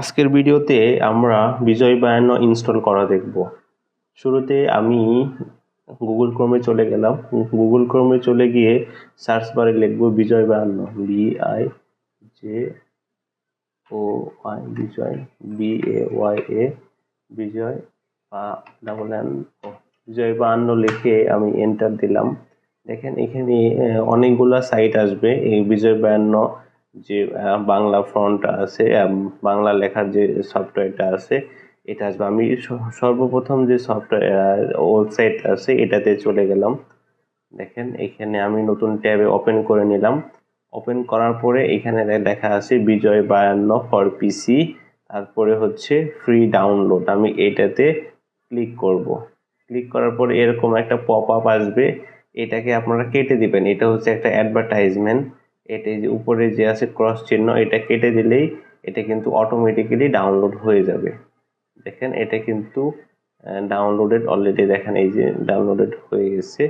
আজকের ভিডিওতে আমরা বিজয় বায়ান্ন ইনস্টল করা দেখব। শুরুতে আমি গুগল ক্রোমে চলে গেলাম। গুগল ক্রোমে চলে গিয়ে সার্চ বারে লিখব Bijoy Bayanno B I J O Y Bijoy B A Y A Bijoy বা ডাবল এন ও বিজয় বায়ান্ন লিখে আমি এন্টার দিলাম। দেখেন এখানে অনেকগুলা সাইট আসবে। এই বিজয় বায়ান্ন যে বাংলা ফ্রন্ট আছে বাংলা লেখার যে সফটওয়্যারটা আছে, এটা আসবে। আমি সর্বপ্রথম যে সফটওয়্যার ওয়েবসাইট আছে, এটাতে চলে গেলাম। দেখেন, এখানে আমি নতুন ট্যাবে ওপেন করে নিলাম। ওপেন করার পরে এখানে দে- লেখা আছে বিজয় বায়ান্ন ফর পিসি তারপরে হচ্ছে ফ্রি ডাউনলোড আমি এটাতে ক্লিক করব। ক্লিক করার পরে এরকম একটা পপ আপ আসবে। এটাকে আপনারা কেটে দিবেন। এটা হচ্ছে একটা অ্যাডভার্টাইজমেন্ট এটা যে উপরে যে আছে ক্রস চিহ্ন, এটা কেটে দিলেই এটা কিন্তু অটোমেটিক্যালি ডাউনলোড হয়ে যাবে। দেখেন, এটা কিন্তু ডাউনলোডেড অলরেডি দেখেন, এই যে ডাউনলোডেড হয়ে গেছে।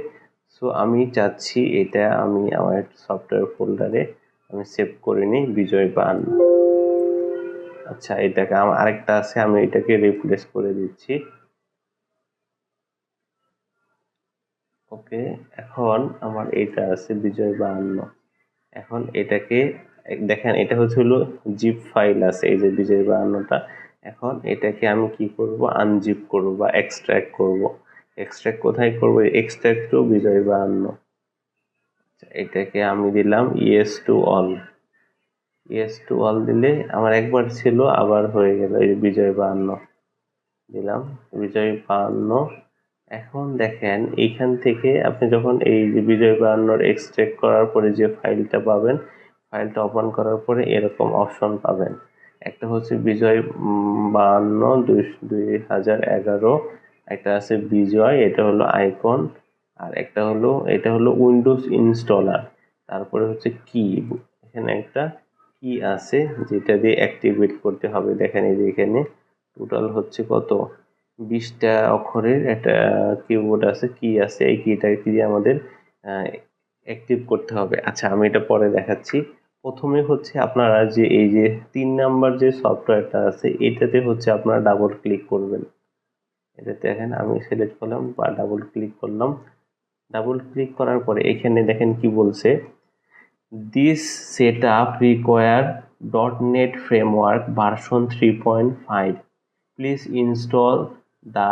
সো আমি চাচ্ছি এটা আমি আমার সফটওয়্যার ফোল্ডারে আমি সেভ করে নিই, বিজয় বান আচ্ছা এটাকে আমার আরেকটা আছে, আমি এটাকে রিপ্লেস করে দিচ্ছি। ওকে এখন আমার এটা আছে, বিজয় বাহান্ন। এখন এটাকে দেখেন এটা হচ্ছে হলো জিপ ফাইল আছে এই যে বিজয় বাহান্নটা এখন এটাকে আমি কি করব? আনজিপ করব বা এক্সট্র্যাক্ট করব। এক্সট্র্যাক্ট কোথায় করব? এক্সট্র্যাক্ট টু বিজয় বাহান্ন আচ্ছা, এটাকে আমি দিলাম yes to all yes to all দিলে আমার একবার ছিল আবার হয়ে গেল এই বিজয় বাহান্ন দিলাম বিজয় বাহান্ন এখন দেখেন, এইখান থেকে আপনি যখন এই যে বিজয় বাহান্নর এক্সট্রাক্ট করার পরে যে ফাইলটা পাবেন ফাইলটা ওপেন করার পরে এরকম অপশন পাবেন। একটা হচ্ছে বিজয় দুই দুই হাজার এগারো, একটা আছে বিজয়, এটা হলো আইকন আর একটা হলো, এটা হলো উইন্ডোজ ইনস্টলার তারপরে হচ্ছে কি এখানে একটা কি আছে, যেটা দিয়ে অ্যাক্টিভেট করতে হবে। দেখেন এই যে এখানে টোটাল হচ্ছে কত? বিশটা অক্ষরের একটা কিবোর্ড আছে কি আছে, এই কিটা দিয়ে আমাদের অ্যাক্টিভ করতে হবে। আচ্ছা আমি এটা পরে দেখাচ্ছি। প্রথমে হচ্ছে আপনারা যে, এই যে তিন নাম্বার যে সফটওয়্যারটা আছে, এটাতে হচ্ছে আপনারা ডাবল ক্লিক করবেন। এটাতে দেখেন, আমি সিলেক্ট করলাম বা ডাবল ক্লিক করলাম। ডাবল ক্লিক করার পরে এখানে দেখেন কি বলছে this setup require dot net framework version three point five please install the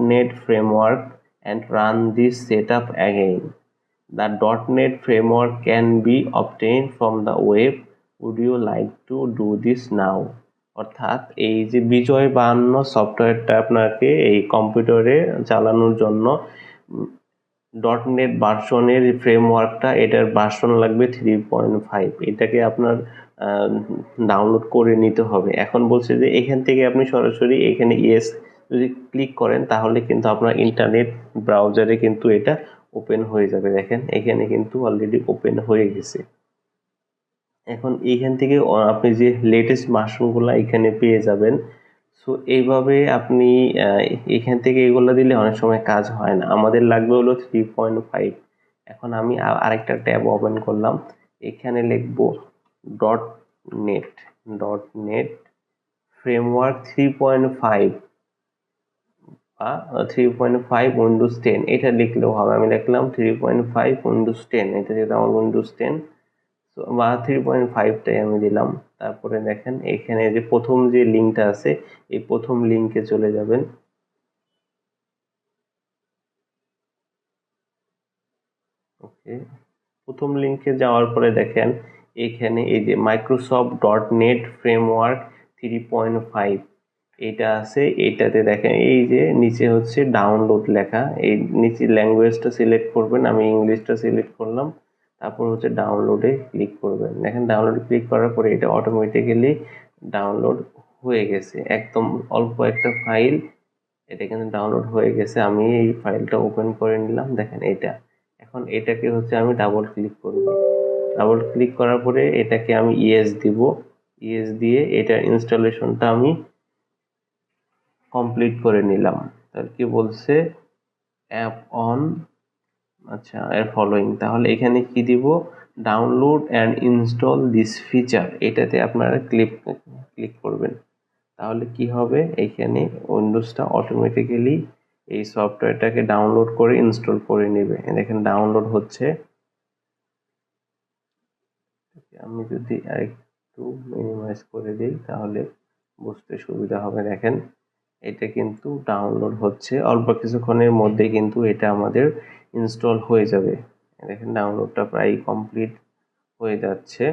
.NET framework and run this setup again. The .NET framework can be obtained from the web. Would you like to do this now? অর্থাৎ এই যে বিজয় বাহান্ন সফটওয়্যারটা আপনাকে এই কম্পিউটারে চালানোর জন্য ডট নেট ভার্সনের ফ্রেমওয়ার্কটা এটার ভার্সন লাগবে থ্রি পয়েন্ট ফাইভ এটাকে আপনার ডাউনলোড করে নিতে হবে এখন বলছে যে এখান থেকে আপনি সরাসরি এখানে ইয়েস যদি ক্লিক করেন, তাহলে কিন্তু আপনার ইন্টারনেট ব্রাউজারে কিন্তু এটা ওপেন হয়ে যাবে। দেখেন, এখানে কিন্তু অলরেডি ওপেন হয়ে গেছে। এখন এইখান থেকে আপনি যে লেটেস্ট মাশরুমগুলো এখানে পেয়ে যাবেন সো এইভাবে আপনি এখান থেকে এগুলো দিলে অনেক সময় কাজ হয় না। আমাদের লাগবে হলো থ্রি পয়েন্ট ফাইভ এখন আমি আরেকটা ট্যাব ওপেন করলাম। এখানে লিখব dot net dot net framework three point five three point five Windows ten এটা লিখলেও হবে। আমি লিখলাম three point five Windows ten এটা যেহেতু আমার উইন্ডোজ টেন বা থ্রি পয়েন্ট ফাইভটাই আমি দিলাম। তারপরে দেখেন, এখানে যে প্রথম যে লিঙ্কটা আছে, এই প্রথম লিঙ্কে চলে যাবেন। ওকে, প্রথম লিঙ্কে যাওয়ার পরে দেখেন, এখানে এই যে Microsoft dot net framework three point five এটা আছে, এটাতে দেখেন, এই যে নিচে হচ্ছে ডাউনলোড লেখা। এই নিচে ল্যাঙ্গুয়েজটা সিলেক্ট করবেন, আমি ইংলিশটা সিলেক্ট করলাম। তারপর হচ্ছে ডাউনলোডে ক্লিক করবেন। দেখেন ডাউনলোডে ক্লিক করার পরে এটা অটোমেটিক্যালি ডাউনলোড হয়ে গেছে। একদম অল্প একটা ফাইল এটা কিন্তু ডাউনলোড হয়ে গেছে। আমি এই ফাইলটা ওপেন করে নিলাম। দেখেন, এটা। এখন এটাকে হচ্ছে আমি ডাবল ক্লিক করব। ডাবল ক্লিক করার পরে এটাকে আমি ইয়েস দিব। ইয়েস দিয়ে এটার ইনস্টলেশনটা আমি কমপ্লিট করে নিলাম। তাহলে কি বলছে? অ্যাপ অন আচ্ছা এর ফলোইং তাহলে এখানে কি দিব? Download and install this feature এটাতে আপনারা ক্লিক ক্লিক করবেন। তাহলে কি হবে? এইখানে উইন্ডোজটা অটোমেটিক্যালি এই সফটওয়্যারটাকে ডাউনলোড করে ইনস্টল করে নেবে। দেখেন ডাউনলোড হচ্ছে। আমি যদি আরেকটু মিনিমাইজ করে দিই, তাহলে বুঝতে সুবিধা হবে। দেখেন এটা কিন্তু ডাউনলোড হচ্ছে। অল্প কিছুক্ষণের মধ্যে কিন্তু এটা আমাদের ইনস্টল হয়ে যাবে। দেখেন ডাউনলোডটা প্রায় কমপ্লিট হয়ে যাচ্ছে।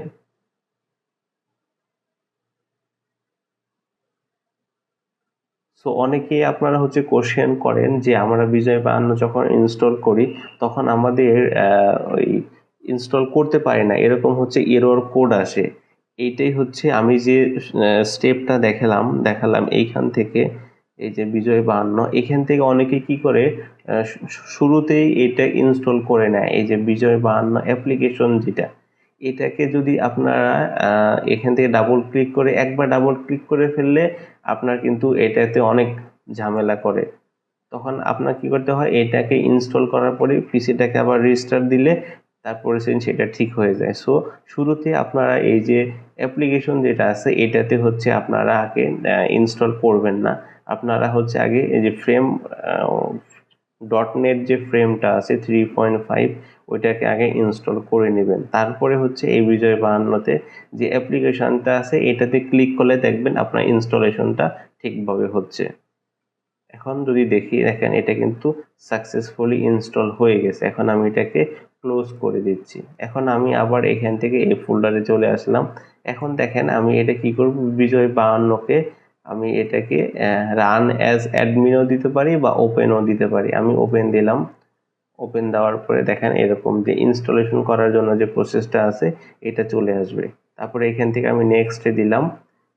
সো অনেকেই আপনারা হচ্ছে কোশ্চেন করেন যে, আমরা বিজয় বায়ান্ন যখন ইনস্টল করি, তখন আমাদের ওই ইনস্টল করতে পারি না। এরকম হচ্ছে এরর কোড আসে। এইটাই হচ্ছে আমি যে স্টেপটা দেখালাম দেখালাম এইখান থেকে। এই যে বিজয় বাহান্ন, এখান থেকে অনেকে কি করে শুরুতেই এটা ইনস্টল করে নেয়। এই যে বিজয় বাহান্ন অ্যাপ্লিকেশন যেটা, এটাকে যদি আপনারা এখান থেকে ডাবল ক্লিক করে, একবার ডাবল ক্লিক করে ফেললে আপনার কিন্তু এটাতে অনেক ঝামেলা করে। তখন আপনার কি করতে হয়, এটাকে ইনস্টল করার পরে পিসিটাকে আবার রেজিস্টার দিলে তারপরে সেটা ঠিক হয়ে যায়। সো শুরুতে আপনারা এই যে অ্যাপ্লিকেশন যেটা আছে, এটাতে হচ্ছে আপনারা আগে ইনস্টল করবেন না। আপনারা হচ্ছে আগে এই যে ফ্রেম ডট নেট যে ফ্রেমটা আছে থ্রি পয়েন্ট ফাইভ ওইটাকে আগে ইনস্টল করে নেবেন। তারপরে হচ্ছে এই বিজয় বাহান্নতে যে অ্যাপ্লিকেশানটা আছে, এটাতে ক্লিক করলে দেখবেন আপনার ইনস্টলেশনটা ঠিকভাবে হচ্ছে। এখন যদি দেখি, দেখেন এটা কিন্তু সাকসেসফুলি ইনস্টল হয়ে গেছে। এখন আমি এটাকে ক্লোজ করে দিচ্ছি। এখন আমি আবার এখান থেকে এই ফোল্ডারে চলে আসলাম। এখন দেখেন আমি এটা কি করব? বিজয় বাহান্নকে আমি এটাকে রান অ্যাজ অ্যাডমিনও দিতে পারি বা ওপেনও দিতে পারি। আমি ওপেন দিলাম। ওপেন দেওয়ার পরে দেখেন এরকম যে ইনস্টলেশন করার জন্য যে প্রসেসটা আছে, এটা চলে আসবে। তারপরে এখান থেকে আমি নেক্সটে দিলাম।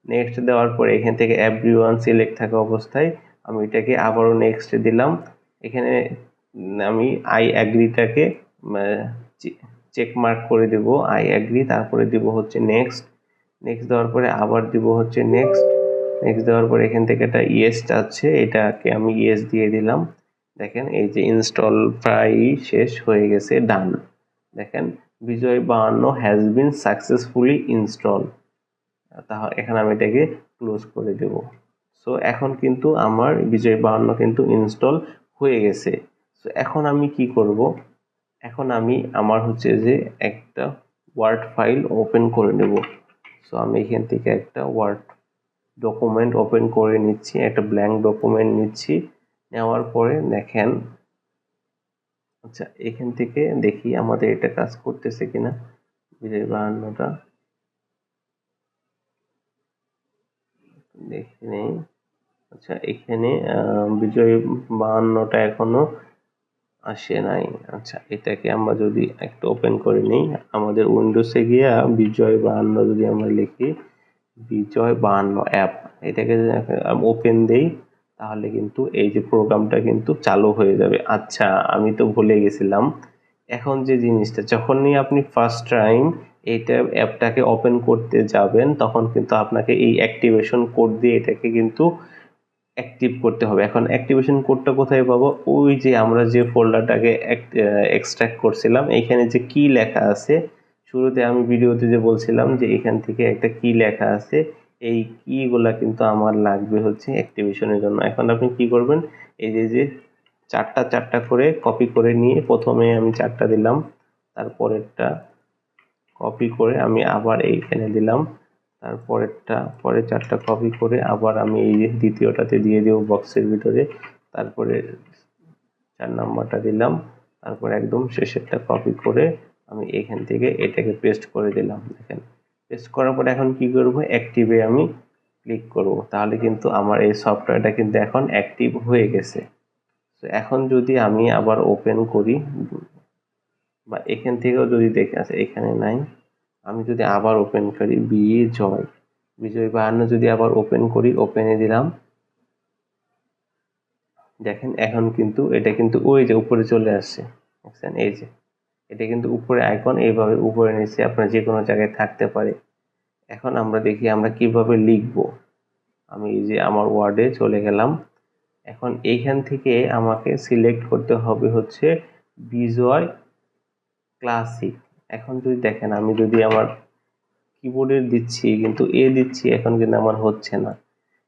নেক্সট দেওয়ার পরে এখান থেকে এভরি ওয়ান সিলেক্ট থাকা অবস্থায় আমি এটাকে আবারও নেক্সটে দিলাম। এখানে আমি আই অ্যাগ্রিটাকে চেক মার্ক করে দেব। আই অ্যাগ্রি তারপরে দিব হচ্ছে নেক্সট নেক্সট দেওয়ার পরে আবার দিব হচ্ছে নেক্সট নেক্সট দেওয়ার পরে এখান থেকে একটা ইয়েস আছে এটাকে আমি ইয়েস দিয়ে দিলাম। দেখেন, এই যে ইনস্টল প্রায় শেষ হয়ে গেছে ডান দেখেন, বিজয় বাহান্ন হ্যাজ বিন সাকসেসফুলি ইনস্টল তাহলে এখানে আমি এটাকে ক্লোজ করে দেব। সো এখন কিন্তু আমার বিজয় বাহান্ন কিন্তু ইনস্টল হয়ে গেছে। সো এখন আমি কি করব? এখন আমি আমার হচ্ছে যে একটা ওয়ার্ড ফাইল ওপেন করে নেব। সো আমি এখান থেকে একটা ওয়ার্ড ডকুমেন্ট ওপেন করে নিচ্ছি, একটা ব্ল্যাঙ্ক ডকুমেন্ট নিচ্ছি। নেওয়ার পরে দেখেন আচ্ছা এখান থেকে দেখি আমাদের এটা কাজ করতেছে কিনা। বিজয় বাহান্নটা। দেখে নেই। আচ্ছা এখানে বিজয় বাহান্নটা এখনও আসে নাই। আচ্ছা এটাকে আমরা যদি একটু ওপেন করে নিই, আমাদের উইন্ডোজে গিয়ে বিজয় বাহান্ন যদি আমরা লিখি বিজয় বাহান্ন অ্যাপ এটাকে ওপেন দেই, তাহলে কিন্তু এই যে প্রোগ্রামটা কিন্তু চালু হয়ে যাবে। আচ্ছা আমি তো ভুলে গেছিলাম। এখন যে জিনিসটা, যখনই আপনি ফার্স্ট টাইম এইটা অ্যাপটাকে ওপেন করতে যাবেন, তখন কিন্তু আপনাকে এই অ্যাক্টিভেশন কোড দিয়ে এটাকে কিন্তু অ্যাক্টিভ করতে হবে। এখন অ্যাক্টিভেশন কোডটা কোথায় পাবো? ওই যে আমরা যে ফোল্ডারটাকে এক্সট্র্যাক্ট করছিলাম, এইখানে যে কি লেখা আছে শুরুতে আমি ভিডিওতে যে বলছিলাম যে এখান থেকে একটা কি লেখা আছে, এই কিগুলা কিন্তু আমার লাগবে হচ্ছে অ্যাক্টিভেশনের জন্য। এখন আপনি কি করবেন? এই যে যে চারটা চারটা করে কপি করে নিয়ে প্রথমে আমি চারটা দিলাম, তারপরেরটা কপি করে আমি আবার এইখানে দিলাম, তারপরেরটা, পরে চারটা কপি করে আবার আমি এই যে দ্বিতীয়টাতে দিয়ে দেবো বক্সের ভিতরে, তারপরে চার নাম্বারটা দিলাম, তারপর একদম শেষেরটা কপি করে আমি এখান থেকে এটাকে পেস্ট করে দিলাম, দেখেন। পেস্ট করার পর এখন কি করব? অ্যাক্টিভে আমি ক্লিক করব। তাহলে কিন্তু আমার এই সফটওয়্যারটা কিন্তু এখন অ্যাক্টিভ হয়ে গেছে। তো এখন যদি আমি আবার ওপেন করি, বা এখান থেকেও যদি দেখে আছে এখানে নাই। আমি যদি আবার ওপেন করি বিয়ে জয় বিজয় বাহান্ন যদি আবার ওপেন করি ওপেনে দিলাম। দেখেন, এখন কিন্তু এটা কিন্তু ওই যে উপরে চলে আসছে। দেখছেন? এই যে। এটা কিন্তু উপরে আইকন, এইভাবে উপরে নিচে আপনার যে কোনো জায়গায় থাকতে পারে। এখন আমরা দেখি আমরা কীভাবে লিখব। আমি এই যে আমার ওয়ার্ডে চলে গেলাম। এখন এইখান থেকে আমাকে সিলেক্ট করতে হবে হচ্ছে বিজয় ক্লাসিক এখন যদি দেখেন, আমি যদি আমার কিবোর্ডের দিচ্ছি, কিন্তু এ দিচ্ছি, এখন কিন্তু আমার হচ্ছে না।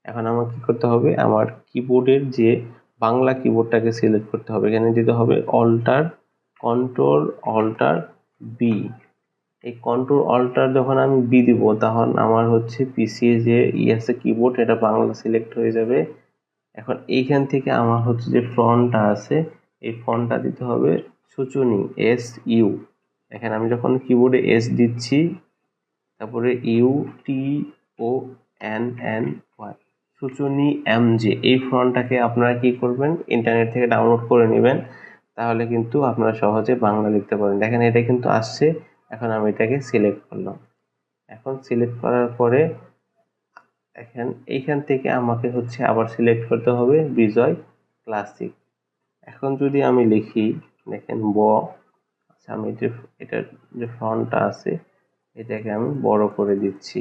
এখন আমার কি করতে হবে? আমার কিবোর্ডের যে বাংলা কিবোর্ডটাকে সিলেক্ট করতে হবে। এখানে দিতে হবে অল্টার কন্ট্রোল অল্টার বি এই কন্ট্রোল অল্টার যখন আমি বি দিব, তখন আমার হচ্ছে পিসি যে ই আছে কিবোর্ড এটা বাংলা সিলেক্ট হয়ে যাবে। এখন এইখান থেকে আমার হচ্ছে যে ফ্রন্টটা আছে, এই ফন্টটা দিতে হবে সুচুনি এস ইউ এখানে আমি যখন কিবোর্ডে এস দিচ্ছি, তারপরে U T O N N Y Sutonny M J এই ফন্টটাকে আপনারা কি করবেন? ইন্টারনেট থেকে ডাউনলোড করে নেবেন। তাহলে কিন্তু আপনারা সহজে বাংলা লিখতে পারেন দেখেন, এটা কিন্তু আসছে। এখন আমি এটাকে সিলেক্ট করলাম। এখন সিলেক্ট করার পরে এখন এইখান থেকে আমাকে হচ্ছে আবার সিলেক্ট করতে হবে বিজয় ক্লাসিক এখন যদি আমি লিখি, দেখেন, ব। আচ্ছা আমি যে, এটার যে ফন্টটা আছে, এটাকে আমি বড় করে দিচ্ছি।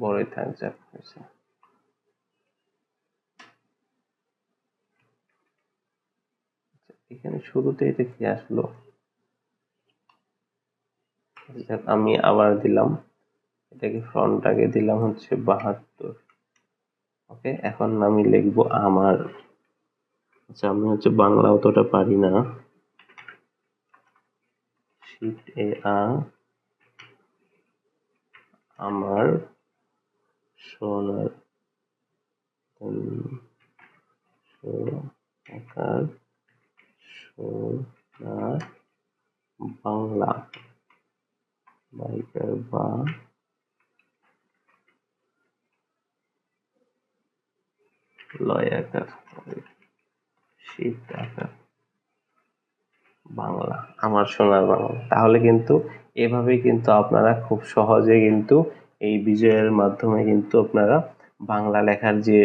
বড়ই থাক যাক হয়েছে আচ্ছা, এখানে শুরুতে এটা কি আসলো? আমি আবার দিলাম। এটাকে ফ্রন্ট ফ্রন্টটাকে দিলাম হচ্ছে বাহাত্তর। ওকে, এখন আমি লিখব আমার। আচ্ছা আমি হচ্ছে বাংলা অতটা পারি না। এ আমার সোনার সোনার সোনার বাংলা বাইকার বা বাংলা, আমার সোনার বাংলা। তাহলে কিন্তু এভাবেই কিন্তু আপনারা খুব সহজে কিন্তু এই বিজয়ের মাধ্যমে কিন্তু আপনারা বাংলা লেখার যে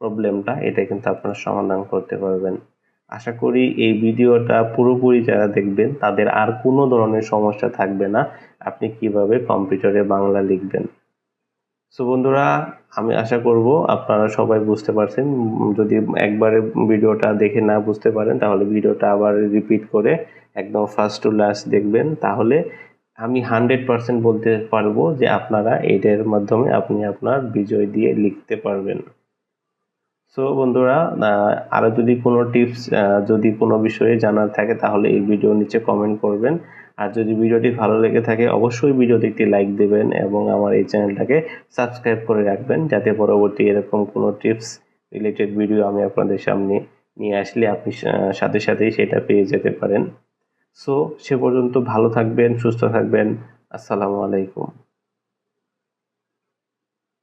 প্রবলেমটা এটা কিন্তু আপনারা সমাধান করতে পারবেন। আশা করি এই ভিডিওটা পুরোপুরি যারা দেখবেন, তাদের আর কোনো ধরনের সমস্যা থাকবে না। আপনি কীভাবে কম্পিউটারে বাংলা লিখবেন? সো বন্ধুরা, আমি আশা করব আপনারা সবাই বুঝতে পারছেন। যদি একবারে ভিডিওটা দেখে না বুঝতে পারেন, তাহলে ভিডিওটা আবার রিপিট করে একদম ফার্স্ট টু লাস্ট দেখবেন। তাহলে আমি হান্ড্রেড পারসেন্ট বলতে পারব যে আপনারা এটার মাধ্যমে আপনি আপনার বিজয় দিয়ে লিখতে পারবেন। সো বন্ধুরা আরও যদি কোনো টিপস যদি কোনো বিষয়ে জানার থাকে, তাহলে এই ভিডিও নিচে কমেন্ট করবেন। আর যদি ভিডিওটি ভালো লেগে থাকে, অবশ্যই ভিডিওতে একটি লাইক দেবেন এবং আমার এই চ্যানেলটাকে সাবস্ক্রাইব করে রাখবেন, যাতে পরবর্তী এরকম কোনো টিপস রিলেটেড ভিডিও আমি আপনাদের সামনে নিয়ে আসলে আপনি সাথে সাথেই সেটা পেয়ে যেতে পারেন। সো সে পর্যন্ত ভালো থাকবেন, সুস্থ থাকবেন। আসসালামু আলাইকুম।